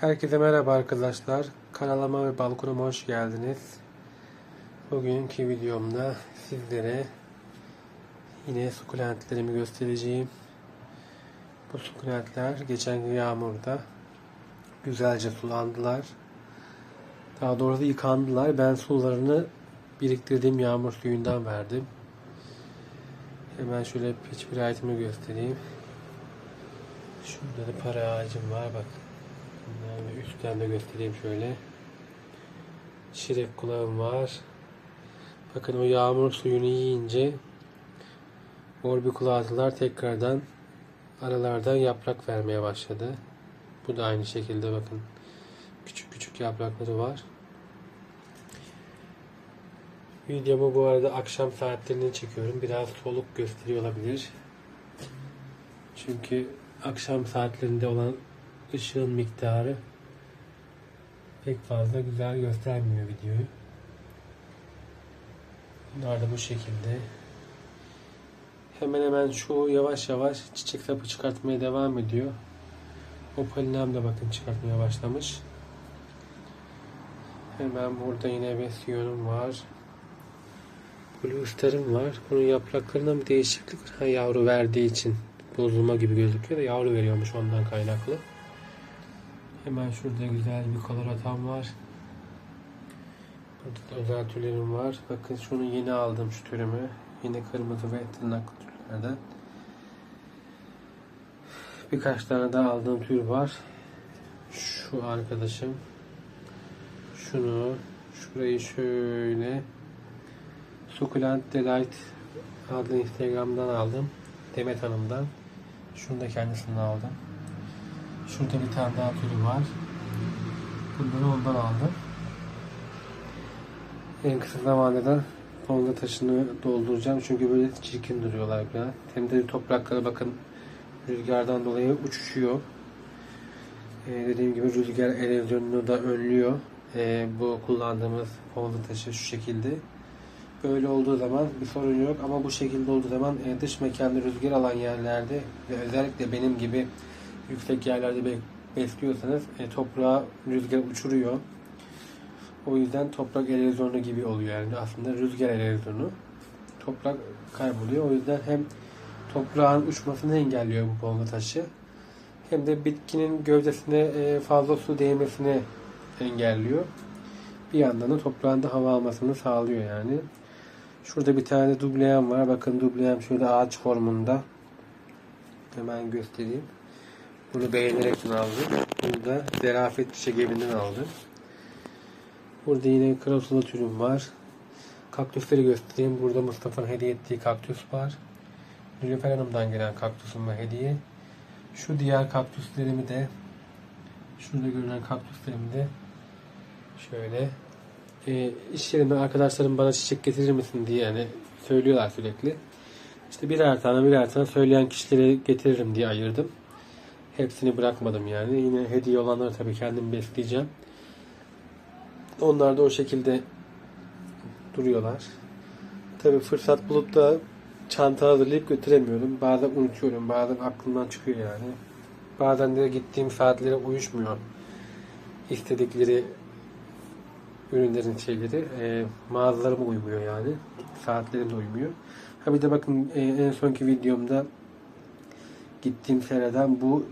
Herkese merhaba arkadaşlar. Kanalıma ve balkonuma hoş geldiniz. Bugünkü videomda sizlere yine sukulentlerimi göstereceğim. Bu sukulentler geçen gün yağmurda güzelce sulandılar. Daha doğrusu yıkandılar. Ben sularını biriktirdiğim yağmur suyundan verdim. Hemen şöyle hiçbir item'i göstereyim. Şurada da para ağacım var bak. Üstten de göstereyim şöyle. Şirek kulağım var. Bakın o yağmur suyunu yiyince orbikulatılar tekrardan aralardan yaprak vermeye başladı. Bu da aynı şekilde bakın. Küçük küçük yaprakları var. Videomu bu arada akşam saatlerinde çekiyorum. Biraz soluk gösteriyor olabilir. Çünkü akşam saatlerinde olan ışığın miktarı pek fazla güzel göstermiyor videoyu. Bunlar da bu şekilde. Hemen hemen şu yavaş yavaş çiçek sapı çıkartmaya devam ediyor. O polinem de bakın çıkartmaya başlamış. Hemen burada yine besiyonum var. Blue Star'ım var. Bunun yapraklarında bir değişiklik var. Ha, yavru verdiği için bozulma gibi gözüküyor da yavru veriyormuş ondan kaynaklı. Hemen şurada güzel bir koloratam var. Burada da özel türlerim var. Bakın şunu yeni aldım şu türümü. Yine kırmızı ve tırnaklı türlerden. Birkaç tane daha aldığım tür var. Şu arkadaşım. Şunu. Şurayı şöyle. Succulent Delight adlı Instagram'dan aldım. Demet Hanım'dan. Şunu da kendisinden aldım. Şurada bir tane daha türü var. Bunları ondan aldım. En kısa zamanda da Tonga taşını dolduracağım. Çünkü böyle çirkin duruyorlar biraz. Hem de toprakları bakın rüzgardan dolayı uçuşuyor. Ee, dediğim gibi rüzgar erozyonunu da önlüyor. Ee, bu kullandığımız Tonga taşı şu şekilde. Böyle olduğu zaman bir sorun yok ama bu şekilde olduğu zaman e, dış mekanda rüzgar alan yerlerde ve özellikle benim gibi yüksek yerlerde be- besliyorsanız e, toprağa rüzgar uçuruyor. O yüzden toprak erozyonu gibi oluyor yani aslında rüzgar erozyonu. Toprak kayboluyor. O yüzden hem toprağın uçmasını engelliyor bu polga taşı hem de bitkinin gövdesine e, fazla su değmesini engelliyor. Bir yandan da toprağın da hava almasını sağlıyor yani. Şurada bir tane dubleyen var. Bakın dubleyen şöyle ağaç formunda. Hemen göstereyim. Bunu beğenerek aldım. Bunu da Zerafet Çiçek Evi'nden aldım. Burada yine krasula türüm var. Kaktüsleri göstereyim. Burada Mustafa'nın hediye ettiği kaktüs var. Nilüfer Hanım'dan gelen kaktüsüm ve hediye. Şu diğer kaktüslerimi de şurada görünen kaktüslerimi de şöyle e, iş yerimden arkadaşlarım bana çiçek getirir misin diye yani söylüyorlar sürekli. İşte birer tane birer tane söyleyen kişilere getiririm diye ayırdım. Hepsini bırakmadım yani. Yine hediye olanları tabii kendim besleyeceğim. Onlar da o şekilde duruyorlar. Tabii fırsat bulup da çanta hazırlayıp götüremiyorum. Bazen unutuyorum, bazen aklımdan çıkıyor yani. Bazen de gittiğim saatlere uyuşmuyor. İstedikleri ürünlerin şeyleri e, mağazalarıma uymuyor yani. Saatlerim de uymuyor. Ha bir de bakın e, en sonki videomda gittiğim seneden bu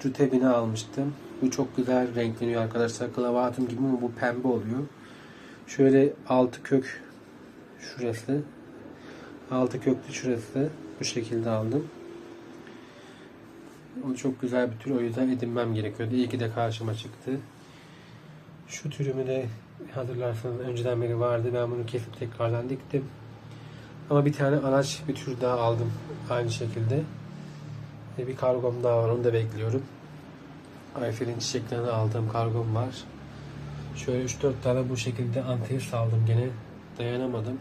cütebini almıştım. Bu çok güzel renkleniyor arkadaşlar. Klavatım gibi ama bu pembe oluyor. Şöyle altı kök şurası. Altı köklü şurası. Bu şekilde aldım. O çok güzel bir tür. O yüzden edinmem gerekiyordu. İyi ki de karşıma çıktı. Şu türümü de hatırlarsanız önceden beri vardı. Ben bunu kesip tekrardan diktim. Ama bir tane anaç bir tür daha aldım. Aynı şekilde. Ve bir kargom daha var. Onu da bekliyorum. Ayfer'in çiçeklerini aldığım kargom var. Şöyle 3-4 tane bu şekilde antis aldım gene. Dayanamadım.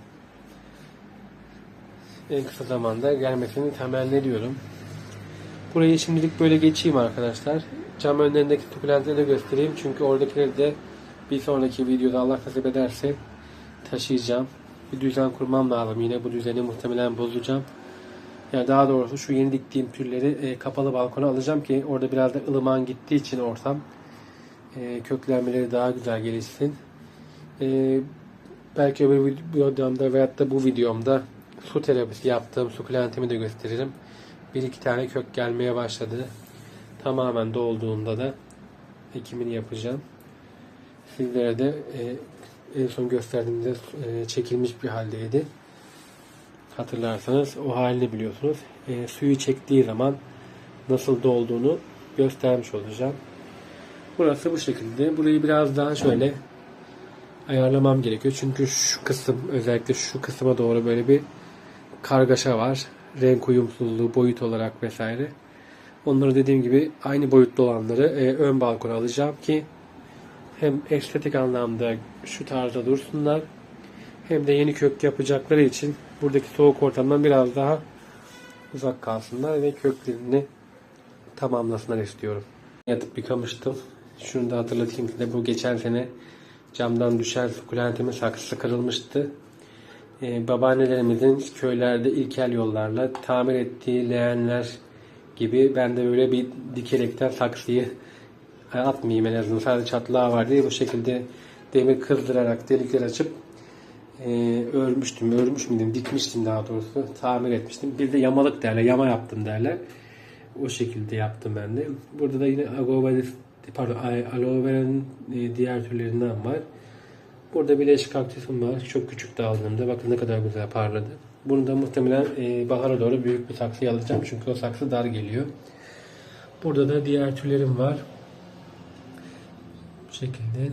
En kısa zamanda gelmesini temenni. Burayı şimdilik böyle geçeyim arkadaşlar. Cam önlerindeki sukulentleri de göstereyim. Çünkü oradakileri de bir sonraki videoda Allah nasip ederse taşıyacağım. Bir düzen kurmam lazım. Yine bu düzeni muhtemelen bozacağım. Yani daha doğrusu şu yeni diktiğim türleri e, kapalı balkona alacağım ki orada biraz da ılıman gittiği için ortam E, köklenmeleri daha güzel gelişsin. E, belki öbür videomda veyahut da bu videomda su terapisi yaptığım sukulentimi de gösteririm. Bir iki tane kök gelmeye başladı. Tamamen dolduğunda da ekimini yapacağım. Sizlere de e, en son gösterdiğimde e, çekilmiş bir haldeydi. Hatırlarsanız o halini biliyorsunuz. E, suyu çektiği zaman nasıl dolduğunu göstermiş olacağım. Burası bu şekilde. Burayı biraz daha şöyle ayarlamam gerekiyor. Çünkü şu kısım özellikle şu kısma doğru böyle bir kargaşa var. Renk uyumsuzluğu, boyut olarak vesaire. Onları dediğim gibi aynı boyutlu olanları e, ön balkona alacağım ki hem estetik anlamda şu tarzda dursunlar hem de yeni kök yapacakları için buradaki soğuk ortamdan biraz daha uzak kalsınlar ve köklerini tamamlasınlar istiyorum. Yatıp yıkamıştım. Şunu da hatırlatayım ki de bu geçen sene camdan düşen sukulentimin saksısı kırılmıştı. Ee, babaannelerimizin köylerde ilkel yollarla tamir ettiği leğenler gibi ben de böyle bir dikerekten saksıyı e, atmayayım en azından sadece çatlağı var diye bu şekilde demir kızdırarak delikler açıp e, örmüştüm, örmüş müydüm, dikmiştim daha doğrusu, tamir etmiştim. Bir de yamalık derler, yama yaptım derler. O şekilde yaptım ben de. Burada da yine vera, pardon, aloe vera'nın e, diğer türlerinden var. Burada bileşik kaktüsüm var. Çok küçük daldığımda bakın ne kadar güzel parladı. Bunu da muhtemelen e, bahara doğru büyük bir saksıya alacağım. Çünkü o saksı dar geliyor. Burada da diğer türlerim var. Bu şekilde.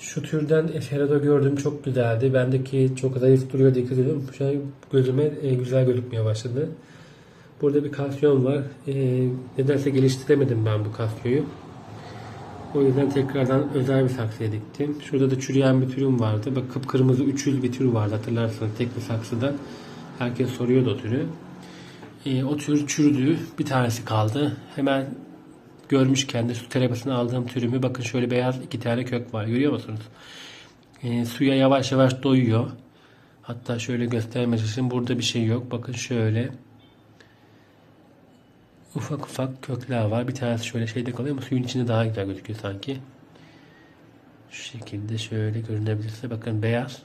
Şu türden Eferado gördüm çok güzeldi. Bendeki çok zayıf duruyor dikkat ediyorum. Şu an gözüme e, güzel gözükmeye başladı. Burada bir kasyon var. E, nedense geliştiremedim ben bu kasyoyu. O yüzden tekrardan özel bir saksıya diktim. Şurada da çürüyen bir türüm vardı. Bak kıpkırmızı 300 bir tür vardı hatırlarsanız tek bir saksıda. Herkes soruyordu o türü. E, o tür çürüdü. Bir tanesi kaldı. Hemen görmüşken de su terapisini aldığım türümü bakın şöyle beyaz iki tane kök var. Görüyor musunuz? E, suya yavaş yavaş doyuyor. Hatta şöyle göstermeye çalışayım. Burada bir şey yok. Bakın şöyle. Ufak ufak kökler var. Bir tanesi şöyle şeyde kalıyor ama suyun içinde daha güzel gözüküyor sanki. Şu şekilde şöyle görünebilirse bakın beyaz.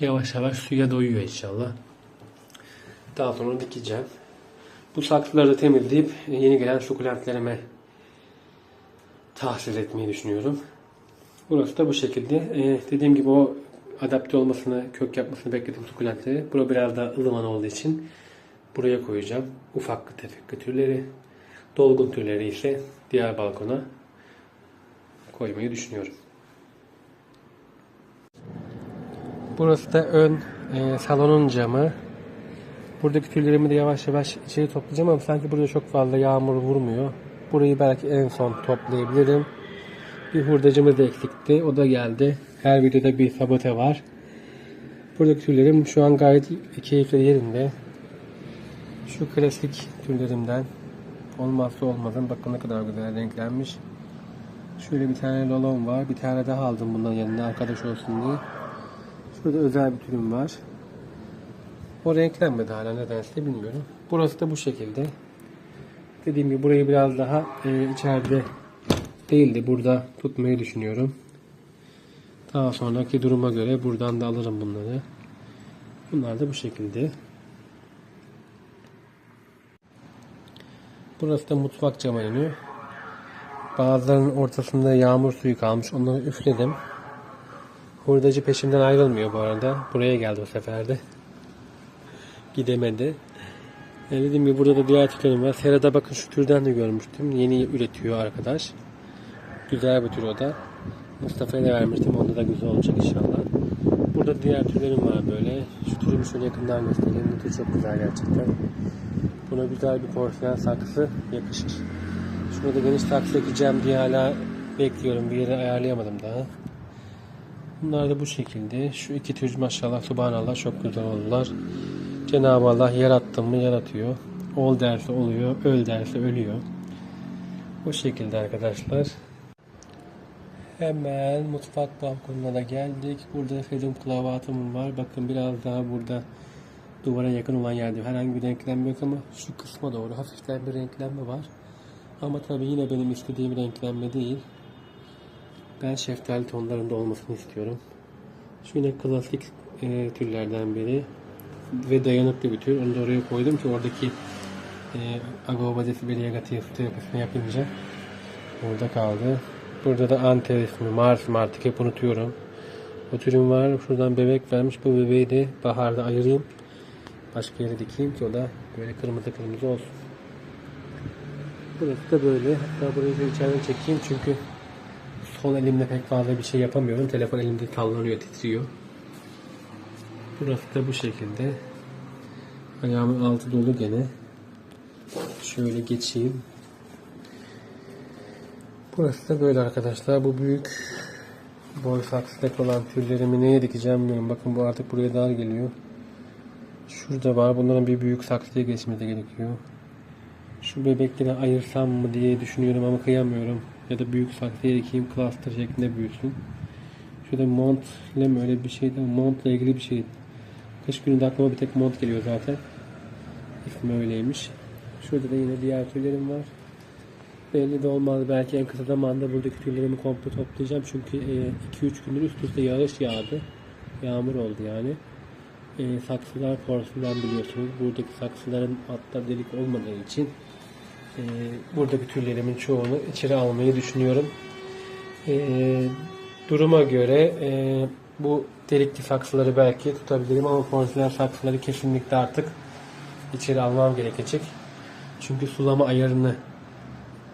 Yavaş yavaş suya doyuyor inşallah. Daha sonra dikeceğim. Bu saksıları da temizleyip yeni gelen sukulentlerime tahsil etmeyi düşünüyorum. Burası da bu şekilde. Ee, dediğim gibi o adapte olmasını, kök yapmasını beklediğim sukulentleri. Bura biraz daha ılıman olduğu için buraya koyacağım. Ufak tefek türleri. Dolgun türleri ise diğer balkona koymayı düşünüyorum. Burası da ön e, salonun camı. Buradaki tüllerimi de yavaş yavaş içeri toplayacağım ama sanki burada çok fazla yağmur vurmuyor. Burayı belki en son toplayabilirim. Bir hurdacımız da eksikti. O da geldi. Her videoda bir sabote var. Buradaki tüllerim şu an gayet keyifli yerinde. Şu klasik türlerimden olmazsa olmazın bakın ne kadar güzel renklenmiş. Şöyle bir tane lolon var. Bir tane daha aldım bundan yanına arkadaş olsun diye. Şurada özel bir türüm var. O renklenmedi hala nedense bilmiyorum. Burası da bu şekilde. Dediğim gibi burayı biraz daha e, içeride değil de burada tutmayı düşünüyorum. Daha sonraki duruma göre buradan da alırım bunları. Bunlar da bu şekilde. Burası da mutfak camı önü. Bazılarının ortasında yağmur suyu kalmış. Onları üfledim. Hurdacı peşimden ayrılmıyor bu arada. Buraya geldi bu sefer de. Gidemedi. Yani dediğim gibi burada da diğer türlerim var. Serada bakın şu türden de görmüştüm. Yeni üretiyor arkadaş. Güzel bir tür o da. Mustafa'ya da vermiştim. Onda da güzel olacak inşallah. Burada diğer türlerim var böyle. Şu türümü şöyle yakından göstereyim. Bu tür çok güzel gerçekten. Buna güzel bir porselen saksı yakışır. Şurada geniş saksı ekeceğim diye hala bekliyorum. Bir yere ayarlayamadım daha. Bunlar da bu şekilde. Şu iki tür maşallah subhanallah çok güzel oldular. Cenab-ı Allah yarattı mı yaratıyor. Ol derse oluyor, öl derse ölüyor. Bu şekilde arkadaşlar. Hemen mutfak balkonuna da geldik. Burada film klavatım var. Bakın biraz daha burada duvara yakın olan yerde herhangi bir renklenme yok ama şu kısma doğru hafiften bir renklenme var. Ama tabii yine benim istediğim renklenme değil. Ben şeftali tonlarında olmasını istiyorum. Şu yine klasik e, türlerden biri ve dayanıklı bir tür. Onu da oraya koydum ki oradaki e, Agova Desibeliagati terapisini yapınca orada kaldı. Burada da Anter ismi, Mars mı artık hep unutuyorum. O türüm var. Şuradan bebek vermiş. Bu bebeği de baharda ayırayım. Başka yere dikeyim ki o da böyle kırmızı kırmızı olsun. Burası da böyle. Hatta burayı da içeriden çekeyim çünkü sol elimle pek fazla bir şey yapamıyorum. Telefon elimde sallanıyor, titriyor. Burası da bu şekilde. Ayağımın altı dolu gene. Şöyle geçeyim. Burası da böyle arkadaşlar. Bu büyük boy saksıdak olan türlerimi neye dikeceğim bilmiyorum. Bakın bu artık buraya dar geliyor. Şurada var. Bunların bir büyük saksıya geçmesi gerekiyor. Şu bebekleri ayırsam mı diye düşünüyorum ama kıyamıyorum. Ya da büyük saksıya dikeyim cluster şeklinde büyüsün. Şurada mont ile öyle bir şeydi? Montla ilgili bir şey. Kış günü de aklıma bir tek mont geliyor zaten. İsmi öyleymiş. Şurada da yine diğer tüylerim var. Belli de olmaz. Belki en kısa zamanda buradaki tüylerimi komple toplayacağım. Çünkü 2-3 gündür üst üste yağış yağdı. Yağmur oldu yani. E, saksılar porselen biliyorsunuz. Buradaki saksıların altta delik olmadığı için e, buradaki türlerimin çoğunu içeri almayı düşünüyorum. E, duruma göre e, bu delikli saksıları belki tutabilirim ama porselen saksıları kesinlikle artık içeri almam gerekecek. Çünkü sulama ayarını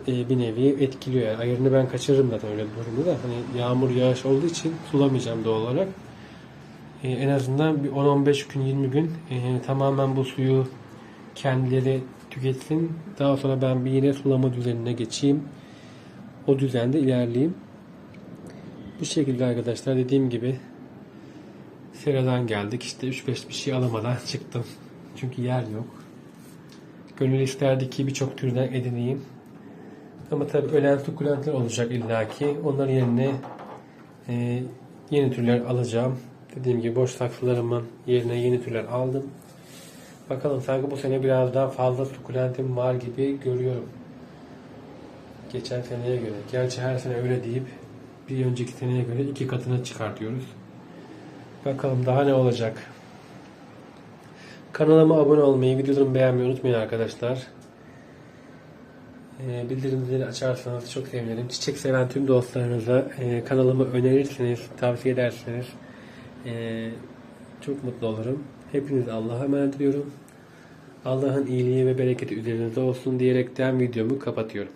e, bir nevi etkiliyor. Yani ayarını ben kaçırırım zaten öyle bir durumda da. Hani yağmur yağış olduğu için sulamayacağım doğal olarak. E, en azından bir 10-15 gün 20 gün e, tamamen bu suyu kendileri tüketsin. Daha sonra ben bir yine sulama düzenine geçeyim. O düzende ilerleyeyim. Bu şekilde arkadaşlar dediğim gibi Sera'dan geldik. İşte 3-5 bir şey alamadan çıktım. Çünkü yer yok. Gönül isterdi ki birçok türden edineyim. Ama tabii ölen sukulentler olacak illaki. Onların yerine e, yeni türler alacağım. Dediğim gibi boş saksılarımın yerine yeni türler aldım. Bakalım sanki bu sene biraz daha fazla sukulentim var gibi görüyorum. Geçen seneye göre. Gerçi her sene öyle deyip bir önceki seneye göre iki katına çıkartıyoruz. Bakalım daha ne olacak. Kanalıma abone olmayı, videolarımı beğenmeyi unutmayın arkadaşlar. Ee, bildirimleri açarsanız çok sevinirim. Çiçek seven tüm dostlarınıza e, kanalımı önerirsiniz, tavsiye ederseniz e, çok mutlu olurum. Hepinizi Allah'a emanet ediyorum. Allah'ın iyiliği ve bereketi üzerinize olsun diyerekten videomu kapatıyorum.